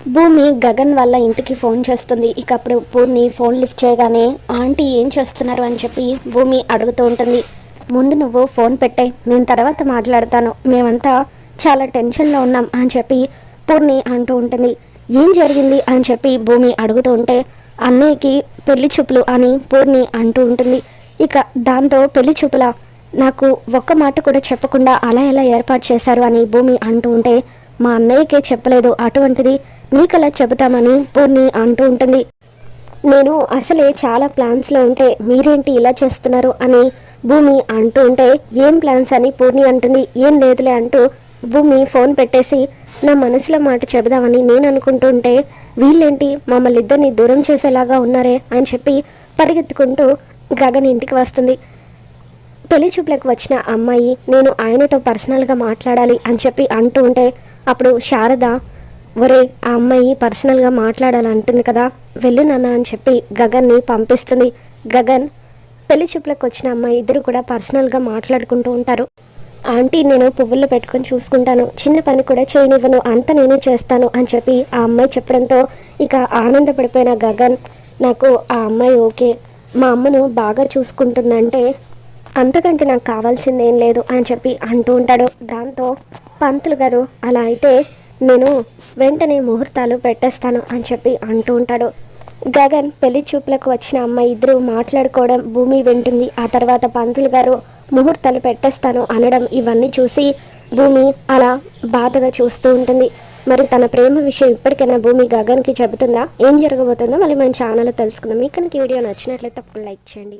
భూమి గగన్ వల్ల ఇంటికి ఫోన్ చేస్తుంది. ఇక అప్పుడు పూర్ణి ఫోన్ లిఫ్ట్ చేయగానే ఆంటీ ఏం చేస్తున్నారు? అని చెప్పి భూమి అడుగుతూ ఉంటుంది. ముందు నువ్వు ఫోన్ పెట్టే నేను తర్వాత మాట్లాడతాను. మేమంతా చాలా టెన్షన్లో ఉన్నాం అని చెప్పి పూర్ణి అంటూ ఉంటుంది. ఏం జరిగింది? అని చెప్పి భూమి అడుగుతూ ఉంటే అన్నయ్యకి పెళ్ళి చూపులు అని పూర్ణి అంటూ ఉంటుంది. ఇక దాంతో పెళ్ళి చూపుల నాకు ఒక్క మాట కూడా చెప్పకుండా అలా ఎలా ఏర్పాటు చేశారు? అని భూమి అంటూ ఉంటే మా అన్నయ్యకే చెప్పలేదు. అటువంటిది నీకలా చెబుతామని పూర్ణి అంటూ ఉంటుంది. నేను అసలే చాలా ప్లాన్స్లో ఉంటే మీరేంటి ఇలా చేస్తున్నారు అని భూమి అంటూ ఉంటే ఏం ప్లాన్స్ అని పూర్ణి అంటుంది. ఏం లేదులే అంటూ భూమి ఫోన్ పెట్టేసి నా మనసులో మాట చెబుదామని నేను అనుకుంటూ ఉంటే వీళ్ళేంటి మమ్మల్ని ఇద్దరిని దూరం చేసేలాగా ఉన్నారే అని చెప్పి పరిగెత్తుకుంటూ గగన్ ఇంటికి వస్తుంది. పెళ్ళి చూపులకు వచ్చిన అమ్మాయి నేను ఆయనతో పర్సనల్గా మాట్లాడాలి అని చెప్పి అంటూ ఉంటే అప్పుడు శారద ఒరే ఆ అమ్మాయి పర్సనల్గా మాట్లాడాలంటుంది కదా వెళ్ళు నాన్న అని చెప్పి గగన్ని పంపిస్తుంది. గగన్ పెళ్ళి చూపులకు వచ్చిన అమ్మాయి ఇద్దరు కూడా పర్సనల్గా మాట్లాడుకుంటూ ఉంటారు. ఆంటీ నేను పువ్వుల్లో పెట్టుకొని చూసుకుంటాను. చిన్న పని కూడా చేయనివ్వను. అంత నేనే చేస్తాను అని చెప్పి ఆ అమ్మాయి చెప్పడంతో ఇక ఆనందపడిపోయిన గగన్ నాకు ఆ అమ్మాయి ఓకే. మా అమ్మను బాగా చూసుకుంటుందంటే అంతకంటే నాకు కావాల్సింది ఏం లేదు అని చెప్పి అంటూ ఉంటాడు. దాంతో పంతులు గారు అలా అయితే నేను వెంటనే ముహూర్తాలు పెట్టేస్తాను అని చెప్పి అంటూ ఉంటాడు. గగన్ పెళ్ళి చూపులకు వచ్చిన అమ్మాయి ఇద్దరు మాట్లాడుకోవడం భూమి వింటుంది. ఆ తర్వాత పంతులు గారు ముహూర్తాలు పెట్టేస్తాను అనడం ఇవన్నీ చూసి భూమి అలా బాధగా చూస్తూ ఉంటుంది. మరి తన ప్రేమ విషయం ఇప్పటికైనా భూమి గగన్కి చెబుతుందా? ఏం జరగబోతుందో మళ్ళీ మన ఛానల్లో తెలుసుకుందాం. మీకు కనుక ఈ వీడియో నచ్చినట్లయితే తప్పకుండా లైక్ చేయండి.